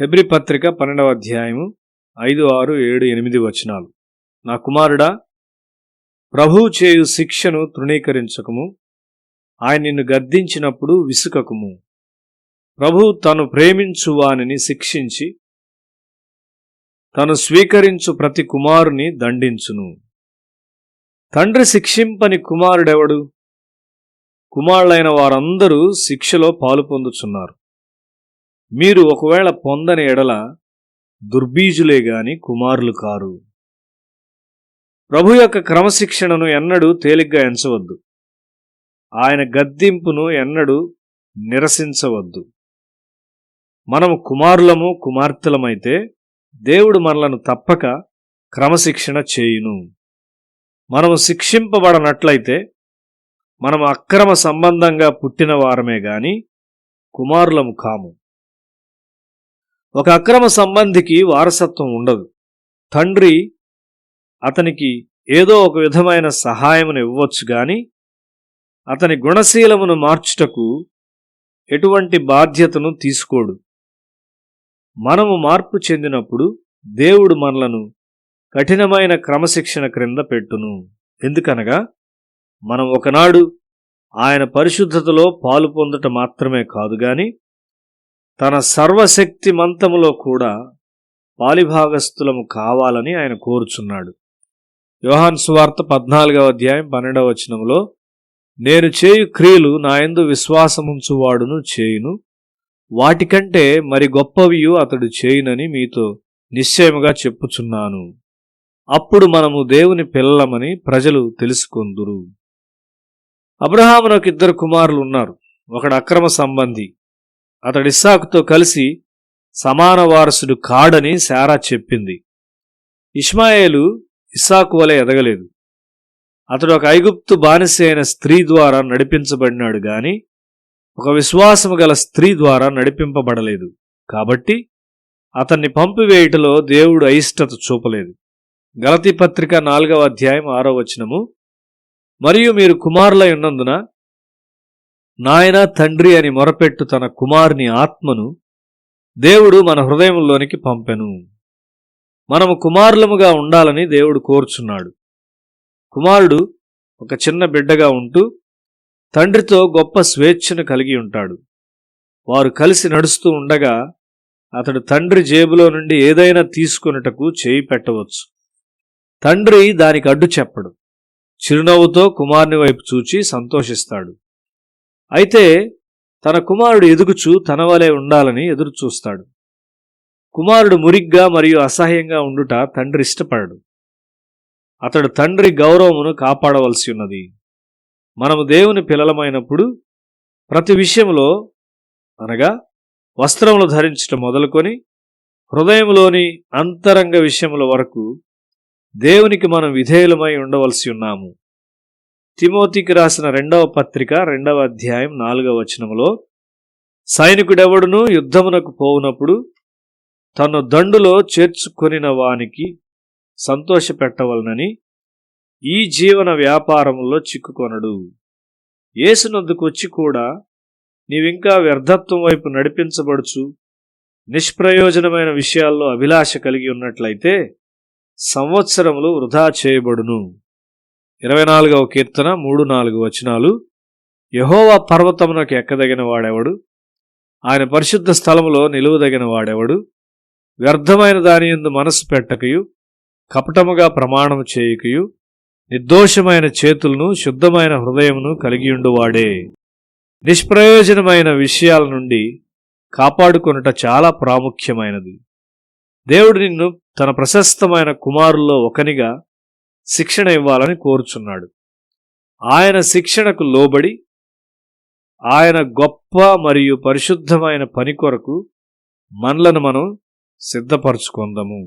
హెబ్రి పత్రిక పన్నెండవ అధ్యాయము ఐదు ఆరు ఏడు ఎనిమిది వచనాలు. నా కుమారుడా ప్రభువు చేయు శిక్షను తృణీకరించకము ఆయన నిన్ను గద్దించినప్పుడు విసుకకుము. ప్రభువు తను ప్రేమించు వానిని శిక్షించి తను స్వీకరించు ప్రతి కుమారుని దండించును. తండ్రి శిక్షింపని కుమారుడెవడు? కుమారులైన వారందరూ శిక్షలో పాలు పొందుచున్నారు. మీరు ఒకవేళ పొందని ఎడల దుర్బీజులే గాని కుమారులు కారు. ప్రభు యొక్క క్రమశిక్షణను ఎన్నడూ తేలిగ్గా ఎంచవద్దు. ఆయన గద్దింపును ఎన్నడూ నిరసించవద్దు. మనము కుమారులము కుమార్తెలమైతే దేవుడు మనలను తప్పక క్రమశిక్షణ చేయును. మనము శిక్షింపబడనట్లయితే మనము అక్రమ సంబంధంగా పుట్టిన వారమే గాని కుమారులము కాము. ఒక అక్రమ సంబంధికి వారసత్వం ఉండదు. తండ్రి అతనికి ఏదో ఒక విధమైన సహాయమును ఇవ్వచ్చు గాని అతని గుణశీలమును మార్చుటకు ఎటువంటి బాధ్యతను తీసుకోడు. మనము మార్పు చెందినప్పుడు దేవుడు మనలను కఠినమైన క్రమశిక్షణ క్రింద పెట్టును. ఎందుకనగా మనం ఒకనాడు ఆయన పరిశుద్ధతలో పాలు పొందట మాత్రమే కాదు గాని తన సర్వశక్తి మంతములో కూడా పాలిభాగస్థులము కావాలని ఆయన కోరుచున్నాడు. యోహాన్ సువార్త పద్నాలుగవ అధ్యాయం పన్నెండవ వచనంలో నేను చేయు క్రియలు నా యందు విశ్వాసముంచువాడును చేయును. వాటికంటే మరి గొప్పవియు అతడు చేయునని మీతో నిశ్చయముగా చెప్పుచున్నాను. అప్పుడు మనము దేవుని పిల్లలమని ప్రజలు తెలుసుకొందురు. అబ్రహామునకు ఇద్దరు కుమారులు ఉన్నారు. ఒకడు అక్రమ సంబంధి అతడు ఇస్సాకుతో కలిసి సమాన వారసుడు కాడని శారా చెప్పింది. ఇష్మాయేలు ఇస్సాకు వలె ఎదగలేదు. అతడు ఒక ఐగుప్తు బానిస అయిన స్త్రీ ద్వారా నడిపించబడినాడు గాని ఒక విశ్వాసము గల స్త్రీ ద్వారా నడిపింపబడలేదు. కాబట్టి అతన్ని పంపివేయుటలో దేవుడు అయిష్టత చూపలేదు. గలతి పత్రిక నాలుగవ అధ్యాయం ఆరో వచనము మరియు మీరు కుమారులై ఉన్నందున నాయన తండ్రి అని మొరపెట్టు తన కుమారుని ఆత్మను దేవుడు మన హృదయంలోనికి పంపెను. మనము కుమారులముగా ఉండాలని దేవుడు కోరుచున్నాడు. కుమారుడు ఒక చిన్న బిడ్డగా ఉంటూ తండ్రితో గొప్ప స్వేచ్ఛను కలిగి ఉంటాడు. వారు కలిసి నడుస్తూ ఉండగా అతడు తండ్రి జేబులో నుండి ఏదైనా తీసుకొనుటకు చేయి పెట్టవచ్చు. తండ్రి దానికి అడ్డు చెప్పడు. చిరునవ్వుతో కుమారుని వైపు చూచి సంతోషిస్తాడు. అయితే తన కుమారుడు ఎదుగుచూ తన వలె ఉండాలని ఎదురుచూస్తాడు కుమారుడు మురిగ్గా మరియు అసహ్యంగా ఉండుట తండ్రి ఇష్టపడడు. అతడు తండ్రి గౌరవమును కాపాడవలసి ఉన్నది. మనము దేవుని పిల్లలమైనప్పుడు ప్రతి విషయంలో అనగా వస్త్రములు ధరించటం మొదలుకొని హృదయంలోని అంతరంగ విషయముల వరకు దేవునికి మనం విధేయులమై ఉండవలసి ఉన్నాము. తిమోతికి రాసిన రెండవ పత్రిక రెండవ అధ్యాయం నాలుగవ వచనములో సైనికుడెవడును యుద్ధమునకు పోవునప్పుడు తను దండులో చేర్చుకొనిన వానికి సంతోషపెట్టవలనని ఈ జీవన వ్యాపారంలో చిక్కుకొనడు. ఏసునందుకు వచ్చి కూడా నీవింకా వ్యర్థత్వం వైపు నడిపించబడుచు నిష్ప్రయోజనమైన విషయాల్లో అభిలాష కలిగి ఉన్నట్లయితే సంవత్సరములు వృధా చేయబడును. ఇరవై నాలుగవ కీర్తన మూడు నాలుగు వచనాలు. యహోవా పర్వతమునకు ఎక్కదగిన వాడెవడు? ఆయన పరిశుద్ధ స్థలములో నిలువదగిన వాడెవడు? వ్యర్థమైన దాని ఎందు మనసు పెట్టకయు కపటముగా ప్రమాణము చేయకయు నిర్దోషమైన చేతులను శుద్ధమైన హృదయమును కలిగియుండువాడే. నిష్ప్రయోజనమైన విషయాల నుండి కాపాడుకొనుట చాలా ప్రాముఖ్యమైనది. దేవుడు నిన్ను తన ప్రశస్తమైన కుమారుల్లో ఒకనిగా శిక్షణ ఇవ్వాలని కోరుచున్నాడు. ఆయన శిక్షణకు లోబడి ఆయన గొప్ప మరియు పరిశుద్ధమైన పని కొరకు మనలను మనం సిద్ధపరచుకుందాము.